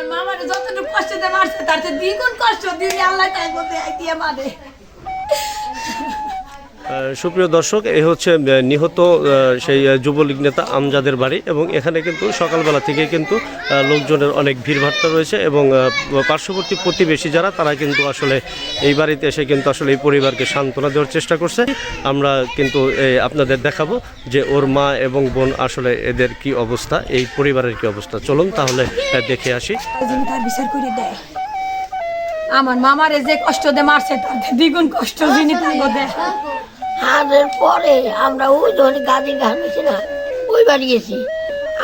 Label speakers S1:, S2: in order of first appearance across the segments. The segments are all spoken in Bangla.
S1: আমার মামারে যতটুকু কষ্ট দিয়ে মারছে, তার চেয়ে দ্বিগুণ কষ্ট দিয়ে আল্লাহ তাই বলতে দিয়ে মারে
S2: সুপ্রিয় দর্শক এই হচ্ছে নিহত সেই যুবলীগ নেতা আমজাদের বাড়ি এবং এখানে কিন্তু সকালবেলা থেকে কিন্তু লোকজনের অনেক ভিড়ভাট্টা রয়েছে এবং পার্শ্ববর্তী প্রতিবেশী যারা, তারা কিন্তু আসলে এই বাড়িতে এসে কিন্তু আসলে এই পরিবারকে সান্ত্বনা দেওয়ার চেষ্টা করছে। আমরা কিন্তু আপনাদের দেখাবো যে ওর মা এবং বোন আসলে এদের কি অবস্থা, এই পরিবারের কি অবস্থা। চলুন তাহলে দেখে আসি।
S1: আমার মামারে যে কষ্ট দিয়ে মারছে, তার দ্বিগুণ কষ্ট যিনি দেয়
S3: হারের পরে আমরা ওই ধরে গাড়ি গান হয়েছে না, ওই বাড়ি গেছি।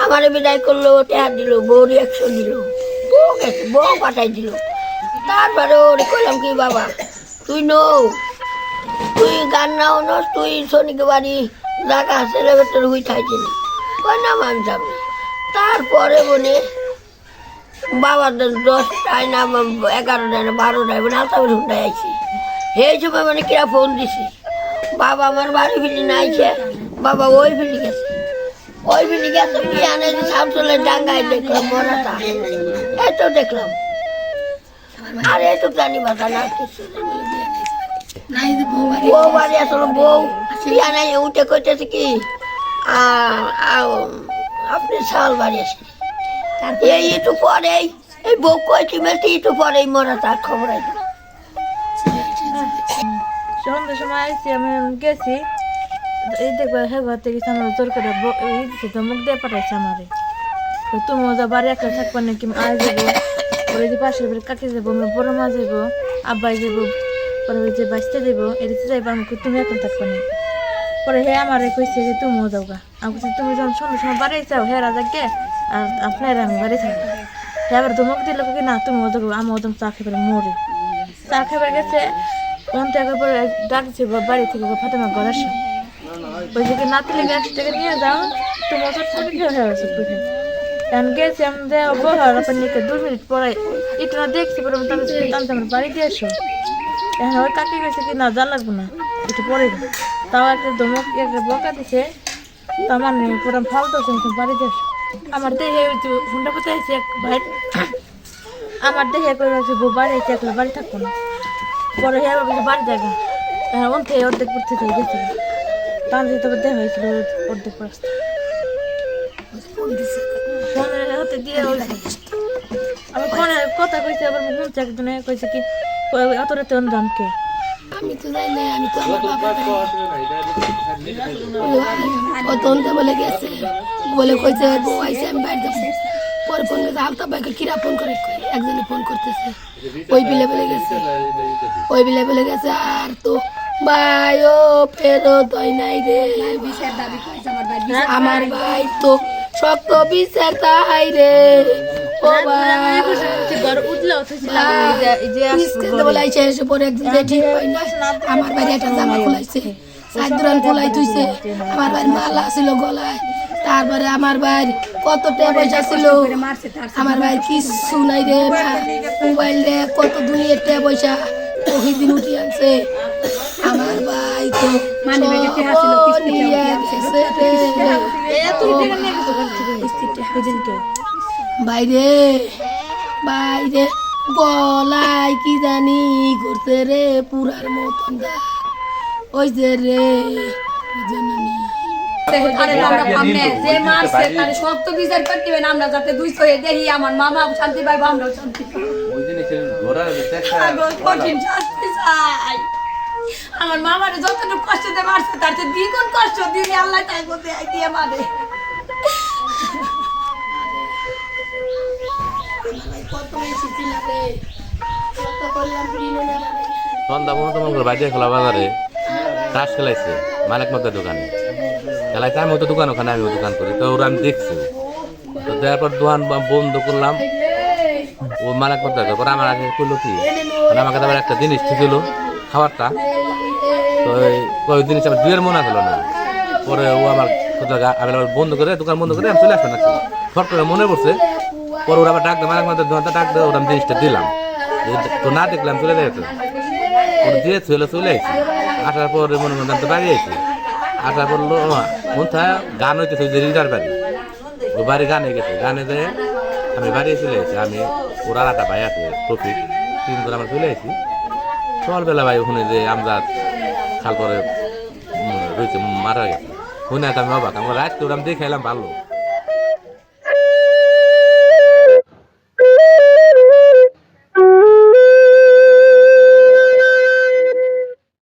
S3: আমার বিদায় করল টাকা দিল বউর একশো দিল, বউ গেছে, বউ পাঠাই দিল। তারপরে ওরে কইলাম কি, বাবা, তুই নৌ, তুই গান না হনস তুই শনিকে বাড়ি জায়গা আছে রে তোর হুই থাইছে না কই না আমি যাবি তারপরে বলে, বাবা দশটায় না এগারোটায় না, বারোটায় মানে আলতা ঘন্টায় আইছি। এই সময় মানে কিরা ফোন দিছি বাবা আমার বাড়ি ফিরি নাইছে বাবা ওই ফিরি গেছে। ওই ফিরি গেছে বিয়ানে শামসুলের ডাঙ্গায় দেখলাম মরাটা। এত দেখলাম। আর এত জানি বাতা না কিছু বউ বাড়ি। আসলে বউ। বিয়ানে উঠে কইতেছে কি আপনি শাল বাড়ি আসেন। এই একটু পরেই এই বউ কয়েছি মেলতে একটু পরেই মরাটা খবর আইলো
S4: সন্ধ্যার সময় আইসি আমি গেছি। এই দেখবে হ্যাঁ ঘর থেকে আমার জোর করে এই মুখ দিয়ে পাঠাইছে আমারে। তুমি ওদের বাড়ি একটা থাকবা নাকি? আয় যাব। ওই যে বাড়ি কাকে যাব, আমার বড় মা যাব আব্বাই যাব পরে যে বাঁচতে যাব এদিকে যাইবো আমাকে তুমি এখন থাকবা না পরে হে আমারে কইছে যে তুমিও যাও গা আমি তুমি যখন সন্ধ্যার সময় বাড়ি যাও, হে রাজা গে আর আপনার আমি বাড়ি থাকব। হে আবার ধমক দিল কি না, তুমি ওদের আমি ওদের চা খেয়ে মরে। চা খেয়ে গেছে কোন টাকা পরে ডাকছে বাড়ি থেকে ফাতেমা ঘর আসে। ওই যে নাতি লেগে একশো টাকা নিয়ে যাও, তোমার চট করে খেয়ে হয়ে গেছে বুঝে এখন গেছি আমাদের বহার আপনার নিকে দু মিনিট পরে একটু না দেখছি পরে টানতে আমার বাড়ি দিয়ে এসো এখন ওই কাকে গেছে কি, না যা লাগবে না, একটু পরে তাও একটা ধমক, একটা বকা দিছে। আমার পুরো ফালতু বাড়ি দিয়ে এসো আমার দেহে হুন্ডা কোথায় এক ভাই। আমার দেহে করে বউ বাড়ি একলা বাড়ি থাকব না। পরে হ্যাঁ বাবা বাড়ি হ্যাঁ ওন থেকে অর্ধেক পড়তে থেকে গেছিল তার যে তবে দেওয়া হয়েছিল অর্ধেক হাতে দিয়ে আমি ফোনে কথা কইছি, আবার শুনছি একজনে, কইছে কি অত রাতে অন দাম কে?
S3: আমি তো যাই নাই আমি তো আমার বাবা বলে গেছে। বলে কইছে, বউ আইছে, আমি বাইরে যাব। পরে ফোন করেছে আলতা ভাইকে কিরা ফোন করে? একজনে ফোন করতেছে। ওই বিলে বলে গেছে। ওই বিলে বলে গেছে আর তো ভাই ও ফেরত হয় নাই রে। আমার ভাই তো শক্ত বিচার তাই রে। ও ভাই আমার বাড়ি একটা জামা খোলাইছে। সাত দুরান খোলাই তুইছে আমার বাড়ি মালা ছিল গলায়। তারপরে আমার বাড়ি কত টাকা পয়সা ছিল? আমার বাড়ি কিছু নাই রে মোবাইল রে কত দুনিয়ার টাকা পয়সা। ওই দিন উঠি আনছে। আমার ভাই তো। বাইরে বাইরে গলায় কি জানি করতে রে পুরার মতন। ওই যে রে
S1: আমরা সামনে যে মারছে তার সব তো বিচার করতে আমরা যাতে দুই দেখি আমার মামা শান্তি পাইবো আমরাও কঠিন শাস্তি চাই। আমার মামারে যতটুকু কষ্ট দিয়ে মারছে তার চেয়ে দ্বিগুণ কষ্ট দিয়ে আল্লাহ তাই দিয়ে মারে।
S5: সন্ধ্যা খোলা বাজারে তাস খেলাইছে মালিক মতের দোকানে। খেলাইছে আমি তো দোকান ওখানে, আমি দোকান করি। তো ওরা আমি দেখছি। তো দেওয়ার পর দোকান বন্ধ করলাম। ও মালিক মতের তারপর আমার আগে করল কি মানে আমাকে আবার একটা জিনিস ছিল, খাবারটা। তো ওই জিনিস আমার দুয়ের মনে হলো না। পরে ও আমার আমি আবার বন্ধ করে, দোকান বন্ধ করে আমি চলে আসলাম নাকি। ফট করে মনে পড়ছে, পরে ওরা আবার ডাক দেয় মতের দোকানটা ডাক দেয়, ওরা আমি জিনিসটা দিলাম। তো না দেখলাম চলে যায় তো ওর দিয়ে চলে চলে আইছি। আসার পর মনে মনে তো বাড়ি আইছি। আসার মন থা গান হইতেছে যে রিজার বাড়ি। ওই বাড়ি গানে গেছে, গানে যে আমি বাড়ি চলে এসেছি, আমি ওরা একটা ভাই আছে টপিক তিনজন আমরা চলে এসেছি। সকালবেলা ভাই ওখানে যে আমরা খাল করে রয়েছে, মারা গেছে। শুনে আমি অবাক, আমরা রাত করে আমি দেখে এলাম ভালো।